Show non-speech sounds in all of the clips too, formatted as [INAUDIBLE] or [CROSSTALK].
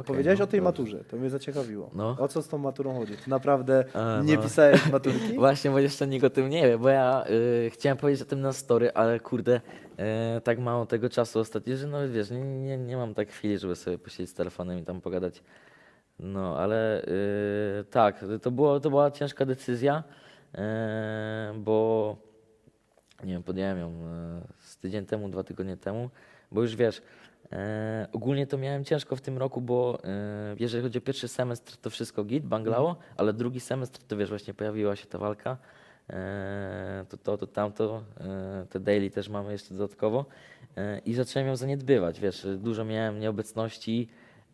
okej, powiedziałeś no, o tej maturze, to mnie zaciekawiło. No. O co z tą maturą chodzi? Ty naprawdę A, nie no. pisałeś maturki? [LAUGHS] Właśnie, bo jeszcze nikt o tym nie wie, bo ja y, chciałem powiedzieć o tym na story, ale kurde, y, tak mało tego czasu ostatnio, że no wiesz, nie, nie, nie mam tak chwili, żeby sobie posiedzieć z telefonem i tam pogadać. No, ale y, tak, to, było, to była ciężka decyzja, y, bo nie wiem, podjąłem ją e, z tydzień temu, dwa tygodnie temu, bo już wiesz, e, ogólnie to miałem ciężko w tym roku, bo e, jeżeli chodzi o pierwszy semestr, to wszystko git, banglało, ale drugi semestr, to wiesz, właśnie pojawiła się ta walka, e, to to, to tamto, e, te daily też mamy jeszcze dodatkowo e, i zacząłem ją zaniedbywać, wiesz, dużo miałem nieobecności,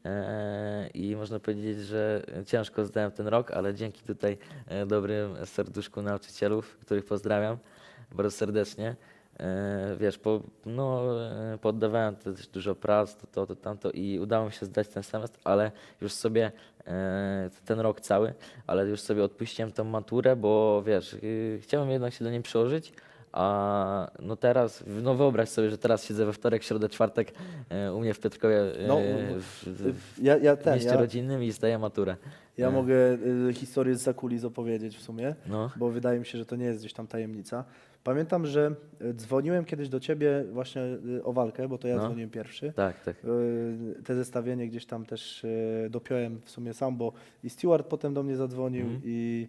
E, I można powiedzieć, że ciężko zdałem ten rok, ale dzięki tutaj e, dobrym serduszku nauczycielów, których pozdrawiam bardzo serdecznie. E, Wiesz, po, no, e, poddawałem też dużo prac, to, to, to, tamto i udało mi się zdać ten semestr, ale już sobie e, ten rok cały, ale już sobie odpuściłem tą maturę, bo wiesz, y, chciałem jednak się do niej przyłożyć, a no teraz, no wyobraź sobie, że teraz siedzę we wtorek, środę, czwartek u mnie w Piotrkowie No, w, w, Ja, ja w ten, mieście ja, rodzinnym i zdaję maturę. ja mogę y, historię z zakulis opowiedzieć w sumie, No, bo wydaje mi się, że to nie jest gdzieś tam tajemnica. Pamiętam, że y, dzwoniłem kiedyś do ciebie właśnie y, o walkę, bo to ja No. dzwoniłem pierwszy. tak, tak. Y, Te zestawienie gdzieś tam też dopiąłem w sumie sam, bo i Stewart potem do mnie zadzwonił Mhm. i,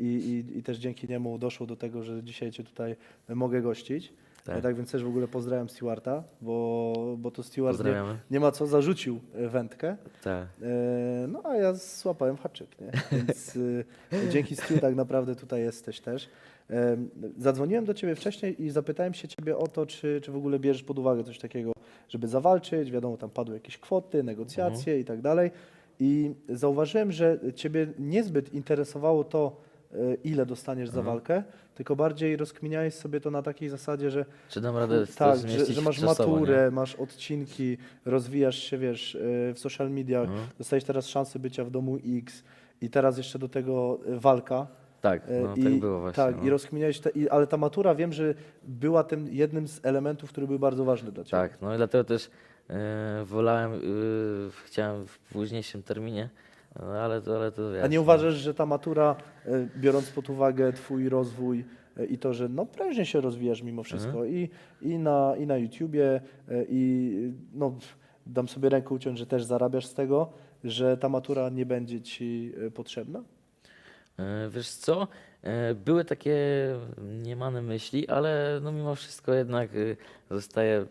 i, i, i też dzięki niemu doszło do tego, że dzisiaj cię tutaj mogę gościć. Tak. Tak, tak więc też w ogóle pozdrawiam Stewarta, bo, bo to Stewart nie, nie ma co, zarzucił y, wędkę. Tak. E, No a ja złapałem haczyk, nie? Więc y, [LAUGHS] dzięki Stu tak naprawdę tutaj jesteś też. Em, Zadzwoniłem do ciebie wcześniej i zapytałem się ciebie o to, czy, czy w ogóle bierzesz pod uwagę coś takiego, żeby zawalczyć. Wiadomo, tam padły jakieś kwoty, negocjacje i tak dalej. I zauważyłem, że ciebie niezbyt interesowało to, e, ile dostaniesz za Mhm. walkę, tylko bardziej rozkminiałeś sobie to na takiej zasadzie, że Czy dam radę tak, to że, zmieścić że masz czasowo, nie? maturę, masz odcinki, rozwijasz się, wiesz, e, w social mediach, Mhm. dostajesz teraz szansę bycia w domu X i teraz jeszcze do tego e, walka. Tak, no, i, tak było właśnie. Tak, no. i rozkminiałeś, te, i, ale ta matura wiem, że była tym jednym z elementów, który był bardzo ważny dla Ciebie. Tak, no i dlatego też e, wolałem, e, chciałem w późniejszym terminie, no, ale to, ale to wiesz, A nie no. uważasz, że ta matura, e, biorąc pod uwagę Twój rozwój e, i to, że no prężnie się rozwijasz mimo wszystko Mhm. i, i, na, i na YouTubie e, i no dam sobie rękę uciąć, że też zarabiasz z tego, że ta matura nie będzie Ci potrzebna? Wiesz co, były takie niemane myśli, ale no mimo wszystko jednak zostaje,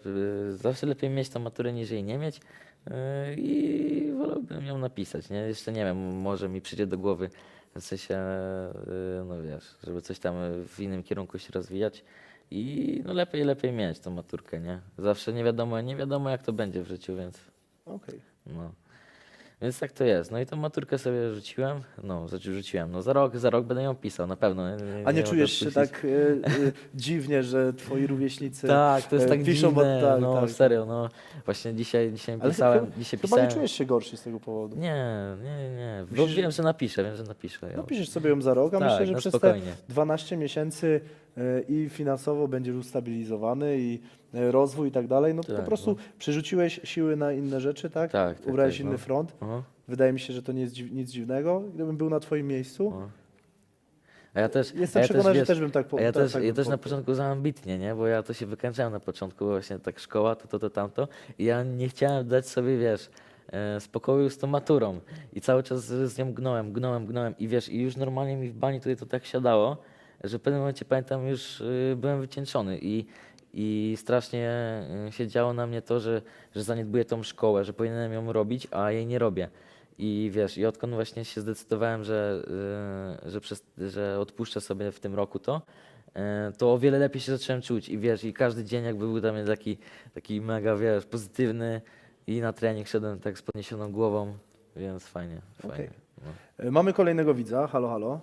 zawsze lepiej mieć tą maturę niż jej nie mieć i wolałbym ją napisać, nie? Jeszcze nie wiem, może mi przyjdzie do głowy, w sensie, e, no wiesz, żeby coś tam w innym kierunku się rozwijać i no lepiej, lepiej mieć tą maturkę, nie? Zawsze nie wiadomo, nie wiadomo jak to będzie w życiu, więc Okej. no. Więc tak to jest. No i tą maturkę sobie rzuciłem. No, znaczy rzuciłem. No za rok, za rok będę ją pisał, na pewno. A nie czujesz się tak e, e, dziwnie, że Twoi rówieśnicy... Tak, to jest e, tak piszą, dziwne, tak, no tak. serio, no. Właśnie dzisiaj, dzisiaj Ale pisałem, chyba, dzisiaj chyba pisałem. nie czujesz się gorszy z tego powodu. Nie, nie, nie. Bo Myślisz, wiem, że napiszę, wiem, że napiszę. ją. No piszesz sobie ją za rok, a tak, myślę, że no przez te spokojnie. 12 miesięcy i finansowo będziesz ustabilizowany i e, rozwój i tak dalej, no to po Tak, prostu no. przerzuciłeś siły na inne rzeczy, tak? Tak, tak, Ubrałeś tak, inny no. front. Aha, Wydaje mi się, że to nie jest dziw, nic dziwnego. Gdybym był na twoim miejscu. A ja też, jestem a ja przekonany, też, że wiesz, też bym tak po, A ja tak, też, tak ja bym też na po- początku za ambitnie, nie? Bo ja to się wykręcałem na początku, właśnie tak szkoła, to, to, to, tamto. I ja nie chciałem dać sobie, wiesz, e, spokoju z tą maturą. I cały czas z, z nią gnąłem, gnąłem, gnąłem. I wiesz, i już normalnie mi w bani tutaj to tak siadało, że w pewnym momencie, pamiętam, już y, byłem wycieńczony. I, i strasznie y, się działo na mnie to, że, że zaniedbuję tą szkołę, że powinienem ją robić, a jej nie robię. I wiesz, i odkąd właśnie się zdecydowałem, że, y, że, przez, że odpuszczę sobie w tym roku to, to o wiele lepiej się zacząłem czuć. I wiesz, i każdy dzień jakby był dla mnie taki, taki mega, wiesz, pozytywny i na trening szedłem tak z podniesioną głową, więc fajnie, fajnie. Okej. No. Mamy kolejnego widza, halo, halo.